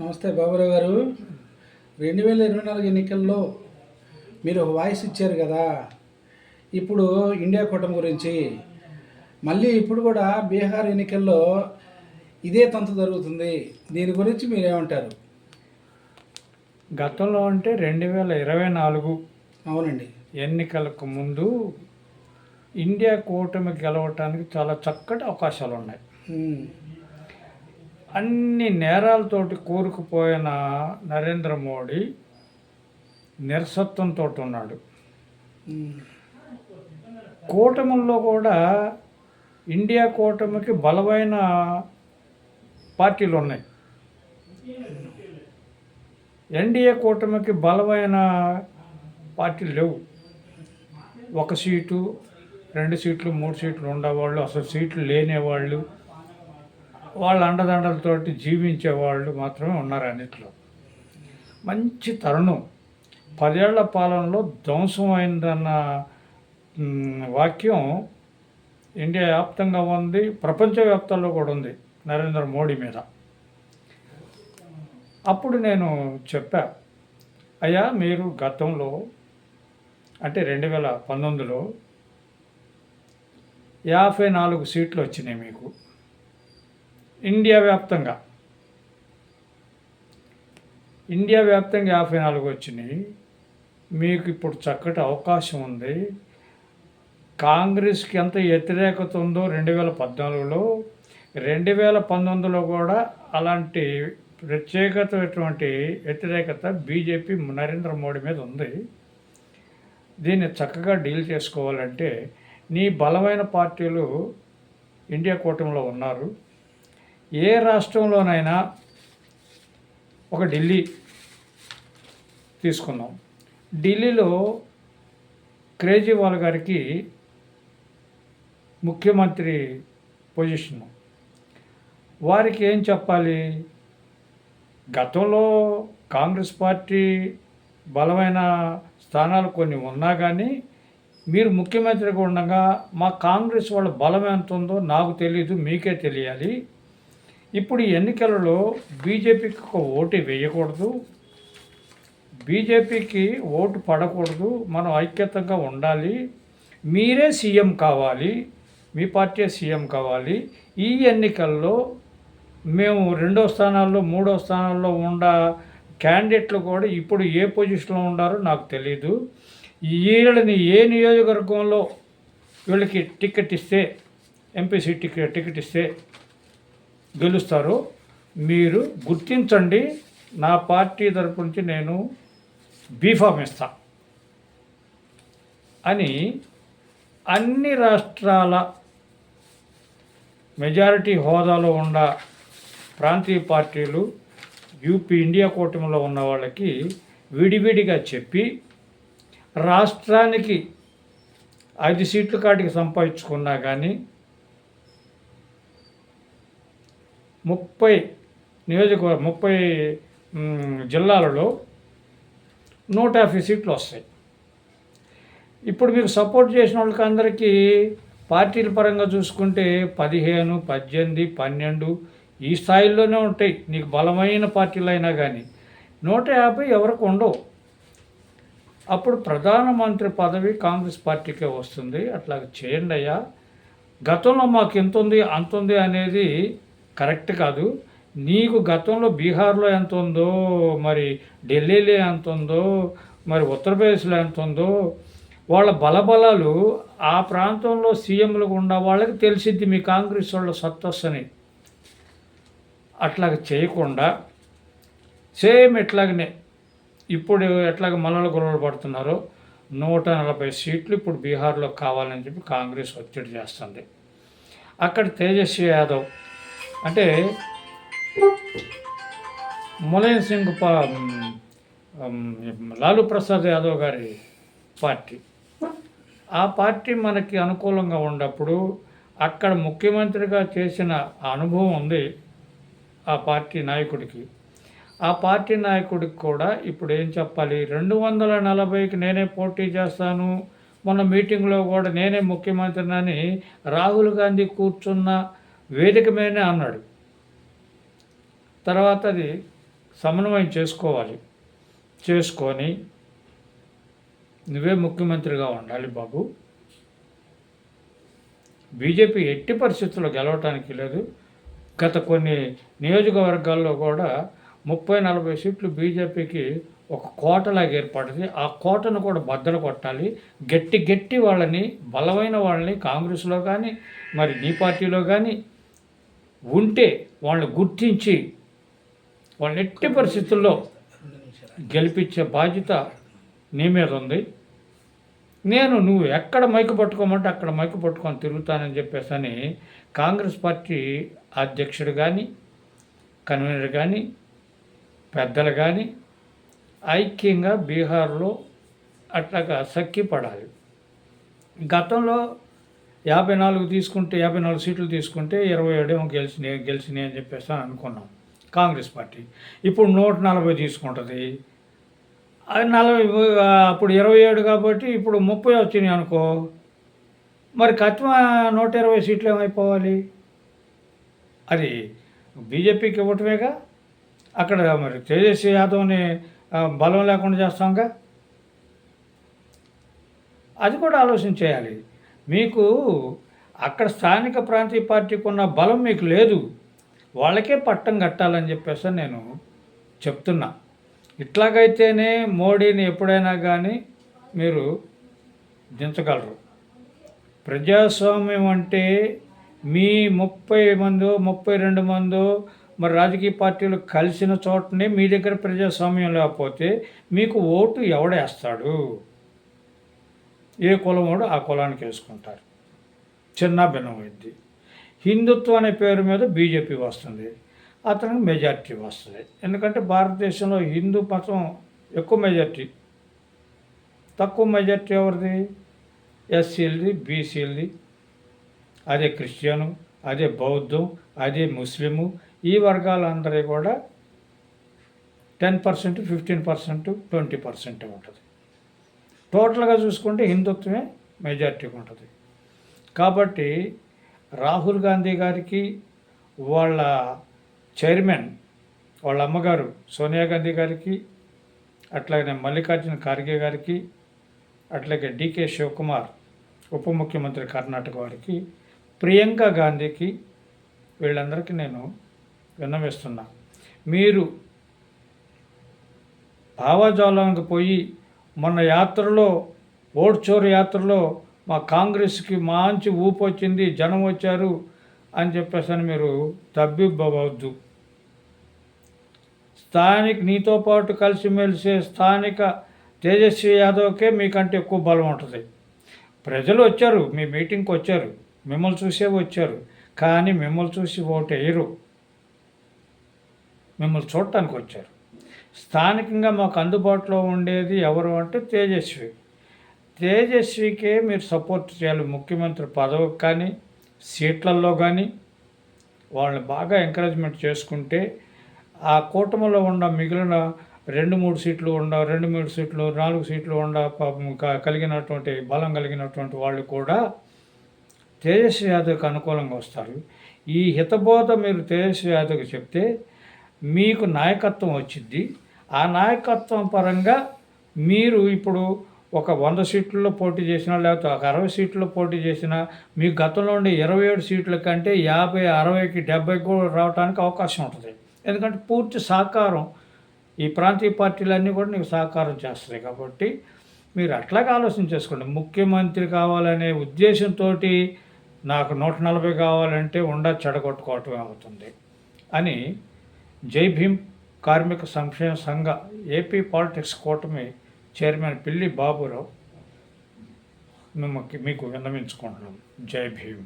నమస్తే బాబురావు గారు. రెండు వేల ఇరవై నాలుగు ఎన్నికల్లో మీరు ఒక వాయిస్ ఇచ్చారు కదా. ఇప్పుడు ఇండియా కూటమి గురించి. మళ్ళీ ఇప్పుడు కూడా బీహార్ ఎన్నికల్లో ఇదే తంతు జరుగుతుంది. దీని గురించి మీరేమంటారు? గతంలో అంటే రెండు వేల ఇరవై నాలుగు అవునండి. ఎన్నికలకు ముందు ఇండియా కూటమి గెలవటానికి చాలా చక్కటి అవకాశాలు ఉన్నాయి అన్ని నేరాలతోటి కూరుకుపోయిన నరేంద్ర మోడీ నిరసత్వంతో ఉన్నాడు. కూటమిలో కూడా ఇండియా కూటమికి బలమైన పార్టీలు ఉన్నాయి. ఎన్డీఏ కూటమికి బలమైన పార్టీలు లేవు. ఒక సీటు రెండు సీట్లు మూడు సీట్లు ఉండేవాళ్ళు అసలు సీట్లు లేనేవాళ్ళు వాళ్ళ అండదండలతోటి జీవించేవాళ్ళు మాత్రమే ఉన్నారు అన్నింటిలో. మంచి తరుణం. పదేళ్ళ పాలనలో ధ్వంసం అయిందన్న వాక్యం ఇండియా వ్యాప్తంగా ఉంది ప్రపంచవ్యాప్తంలో కూడా ఉంది నరేంద్ర మోడీ మీద. అప్పుడు నేను చెప్పా అయ్యా మీరు గతంలో అంటే రెండు వేల పంతొమ్మిదిలో యాభై నాలుగు సీట్లు వచ్చినాయి మీకు. ఇండియా వ్యాప్తంగా. ఇండియా వ్యాప్తంగా యాభై నాలుగు వచ్చినాయి. మీకు ఇప్పుడు చక్కటి అవకాశం ఉంది. కాంగ్రెస్కి ఎంత వ్యతిరేకత ఉందో రెండు వేల పద్నాలుగులో రెండు వేల పంతొమ్మిదిలో కూడా అలాంటి ప్రత్యేకతటువంటి వ్యతిరేకత బీజేపీ నరేంద్ర మోడీ మీద ఉంది. దీన్ని చక్కగా డీల్ చేసుకోవాలంటే నీ బలమైన పార్టీలు ఇండియా కూటమిలో ఉన్నారు. ఏ రాష్ట్రంలోనైనా ఒక ఢిల్లీ తీసుకుందాం. ఢిల్లీలో కేజ్రీవాల్ గారికి ముఖ్యమంత్రి పొజిషన్. వారికి ఏం చెప్పాలి? గతంలో కాంగ్రెస్ పార్టీ బలమైన స్థానాలు కొన్ని ఉన్నా కానీ మీరు ముఖ్యమంత్రిగా ఉండగా మా కాంగ్రెస్ వాళ్ళ బలం ఎంత ఉందో నాకు తెలియదు మీకే తెలియాలి. ఇప్పుడు ఈ ఎన్నికలలో బీజేపీకి ఒక ఓటు వేయకూడదు. బీజేపీకి ఓటు పడకూడదు. మనం ఐక్యతంగా ఉండాలి. మీరే సీఎం కావాలి. మీ పార్టీ సీఎం కావాలి. ఈ ఎన్నికల్లో మేము రెండో స్థానాల్లో మూడో స్థానాల్లో ఉన్న క్యాండిడేట్లు కూడా ఇప్పుడు ఏ పొజిషన్లో ఉండారో నాకు తెలియదు వీళ్ళని ఏ నియోజకవర్గంలో వీళ్ళకి టికెట్ ఇస్తే ఎంపీసీ టికెట్ టికెట్ ఇస్తే గెలుస్తారో. మీరు గుర్తించండి నా పార్టీ తరపు నుంచి నేను బీఫామ్ ఇస్తా అని అన్ని రాష్ట్రాల మెజారిటీ హోదాలో ఉన్న ప్రాంతీయ పార్టీలు యూపీ ఇండియా కూటమిలో ఉన్న వాళ్ళకి విడివిడిగా చెప్పి రాష్ట్రానికి ఐదు సీట్ల కాటికి సంపాదించుకున్నా కానీ ముప్పై నియోజకవర్గ ముప్పై జిల్లాలలో నూట యాభై సీట్లు వస్తాయి. ఇప్పుడు మీకు సపోర్ట్ చేసిన వాళ్ళకి అందరికీ పార్టీల పరంగా చూసుకుంటే పదిహేను పద్దెనిమిది పన్నెండు ఈ స్థాయిల్లోనే ఉంటాయి. నీకు బలమైన పార్టీలు అయినా కానీ నూట యాభై ఎవరికి ఉండవు. అప్పుడు ప్రధానమంత్రి పదవి కాంగ్రెస్ పార్టీకే వస్తుంది. అట్లా చేయండి అయ్యా. గతంలో మాకు ఎంత ఉంది అంత ఉంది అనేది కరెక్ట్ కాదు. నీకు గతంలో బీహార్లో ఎంత ఉందో మరి ఢిల్లీలో ఎంత ఉందో మరి ఉత్తరప్రదేశ్లో ఎంత ఉందో వాళ్ళ బలబలాలు ఆ ప్రాంతంలో సీఎంలు ఉన్న వాళ్ళకి తెలిసిద్ది. మీ కాంగ్రెస్ వాళ్ళ సత్తస్సని అట్లాగ చేయకుండా సేమ్ ఎట్లాగనే ఇప్పుడు ఎట్లాగ మనల గొడవలు పడుతున్నారో. నూట నలభై సీట్లు ఇప్పుడు బీహార్లో కావాలని చెప్పి కాంగ్రెస్ ఒత్తిడి చేస్తుంది. అక్కడ తేజస్వి యాదవ్ అంటే ములయన్ సింగ్ పా లాలూ ప్రసాద్ యాదవ్ గారి పార్టీ. ఆ పార్టీ మనకి అనుకూలంగా ఉన్నప్పుడు అక్కడ ముఖ్యమంత్రిగా చేసిన అనుభవం ఉంది ఆ పార్టీ నాయకుడికి. ఆ పార్టీ నాయకుడికి కూడా ఇప్పుడు ఏం చెప్పాలి? రెండు వందల నలభైకి నేనే పోటీ చేస్తాను మొన్న మీటింగ్లో కూడా నేనే ముఖ్యమంత్రినని రాహుల్ గాంధీ కూర్చున్న వేదిక మీదనే అన్నాడు. తర్వాత అది సమన్వయం చేసుకోవాలి. చేసుకొని నువ్వే ముఖ్యమంత్రిగా ఉండాలి బాబు. బీజేపీ ఎట్టి పరిస్థితుల్లో గెలవటానికి లేదు. గత కొన్ని నియోజకవర్గాల్లో కూడా ముప్పై నలభై సీట్లు బీజేపీకి ఒక కోటలాగా ఏర్పడింది. ఆ కోటను కూడా బద్దలు కొట్టాలి. గట్టి గట్టి వాళ్ళని బలమైన వాళ్ళని కాంగ్రెస్లో కానీ మరి నీ పార్టీలో కానీ ఉంటే వాళ్ళని గుర్తించి వాళ్ళని ఎట్టి పరిస్థితుల్లో గెలిపించే బాధ్యత నీ మీద ఉంది. నేను నువ్వు ఎక్కడ మైకు పట్టుకోమంటే అక్కడ మైకు పట్టుకొని తిరుగుతానని చెప్పేసి అని కాంగ్రెస్ పార్టీ అధ్యక్షుడు కానీ కన్వీనర్ కానీ పెద్దలు కానీ ఐక్యంగా బీహార్లో అట్లాగా సక్కి పడాలి గతంలో యాభై నాలుగు తీసుకుంటే యాభై నాలుగు సీట్లు తీసుకుంటే ఇరవై ఏడేమో గెలిచినాయి గెలిచినాయి అని చెప్పేసి అని అనుకున్నాం. కాంగ్రెస్ పార్టీ. ఇప్పుడు నూట నలభై తీసుకుంటుంది. అది నలభై అప్పుడు ఇరవై ఏడు కాబట్టి ఇప్పుడు ముప్పై వచ్చినాయి అనుకో. మరి కత్వ నూట ఇరవై సీట్లు ఏమైపోవాలి? అది బీజేపీకి ఇవ్వటమేగా? అక్కడ మరి తేజస్వి యాదవ్ని బలం లేకుండా చేస్తాంగా? అది కూడా ఆలోచన చేయాలి. మీకు అక్కడ స్థానిక ప్రాంతీయ పార్టీకి ఉన్న బలం మీకు లేదు. వాళ్ళకే పట్టం కట్టాలని చెప్పేసి నేను చెప్తున్నా. ఇట్లాగైతేనే మోడీని ఎప్పుడైనా కానీ మీరు దించగలరు. ప్రజాస్వామ్యం అంటే మీ ముప్పై మందో ముప్పై రెండు మందో మరి రాజకీయ పార్టీలు కలిసిన చోటనే మీ దగ్గర ప్రజాస్వామ్యం లేకపోతే మీకు ఓటు ఎవడేస్తాడు? ఏ కులం వాడు ఆ కులానికి వేసుకుంటారు చిన్న భిన్నమైంది హిందుత్వం అనే పేరు మీద బీజేపీ వస్తుంది. అతనికి మెజార్టీ వస్తుంది. ఎందుకంటే భారతదేశంలో హిందూ మతం ఎక్కువ మెజార్టీ. తక్కువ మెజార్టీ ఎవరిది? ఎస్సీలది బీసీలది. అదే క్రిస్టియను అదే బౌద్ధం అదే ముస్లిము. ఈ వర్గాలందరి కూడా ten percent fifteen percent twenty percent ఉంటుంది. టోటల్గా చూసుకుంటే హిందుత్వమే మెజార్టీ ఉంటుంది. కాబట్టి రాహుల్ గాంధీ గారికి వాళ్ళ చైర్మన్ వాళ్ళ అమ్మగారు సోనియా గాంధీ గారికి అట్లాగే మల్లికార్జున ఖార్గే గారికి అట్లాగే డికే శివకుమార్ ఉప ముఖ్యమంత్రి కర్ణాటక వారికి ప్రియాంక గాంధీకి వీళ్ళందరికీ నేను విన్నవిస్తున్నా. మీరు భావజాలానికి పోయి మొన్న యాత్రలో ఓడ్చోరు యాత్రలో మా కాంగ్రెస్కి మంచి ఊపు వచ్చింది జనం వచ్చారు అని చెప్పేసి అని మీరు తబ్బిబ్బవద్దు. స్థానిక నీతో పాటు కలిసిమెలిసే స్థానిక తేజస్వి యాదవ్కే మీకంటే ఎక్కువ బలం ఉంటుంది. ప్రజలు వచ్చారు మీ మీటింగ్కి వచ్చారు మిమ్మల్ని చూసే వచ్చారు కానీ మిమ్మల్ని చూసి ఓటు వేయరు మిమ్మల్ని చూడటానికి వచ్చారు. స్థానికంగా మాకు అందుబాటులో ఉండేది ఎవరు అంటే తేజస్వి. తేజస్వికే మీరు సపోర్ట్ చేయాలి. ముఖ్యమంత్రి పదవికి కానీ సీట్లలో కానీ వాళ్ళని బాగా ఎంకరేజ్మెంట్ చేసుకుంటే ఆ కూటమిలో ఉన్న మిగిలిన రెండు మూడు సీట్లు ఉండ రెండు మూడు సీట్లు నాలుగు సీట్లు ఉండ పాపం క- కలిగినటువంటి బలం కలిగినటువంటి వాళ్ళు కూడా తేజస్వి యాదవ్కి అనుకూలంగా వస్తారు. ఈ హితబోధ మీరు తేజస్వి యాదవ్కి చెప్తే మీకు నాయకత్వం వచ్చింది ఆ నాయకత్వం పరంగా మీరు ఇప్పుడు ఒక వంద సీట్లలో పోటీ చేసినా లేకపోతే ఒక అరవై సీట్లలో పోటీ చేసినా మీ గతంలో ఉండే ఇరవై ఏడు సీట్ల కంటే యాభై అరవైకి డెబ్బై కూడా రావడానికి అవకాశం ఉంటుంది. ఎందుకంటే పూర్తి సహకారం ఈ ప్రాంతీయ పార్టీలన్నీ కూడా నీకు సహకారం చేస్తాయి కాబట్టి మీరు అట్లాగే ఆలోచన చేసుకోండి. ముఖ్యమంత్రి కావాలనే ఉద్దేశంతో నాకు నూట నలభై కావాలంటే ఉండ చెడగొట్టుకోవటమే అవుతుంది అని జై భీమ్ కార్మిక సంక్షేమ సంఘ ఏపీ పాలిటిక్స్ కూటమి చైర్మన్ పిల్లి బాబురావు మిమ్మకి మీకు విన్నవించుకుంటున్నాం. జై భీమ్.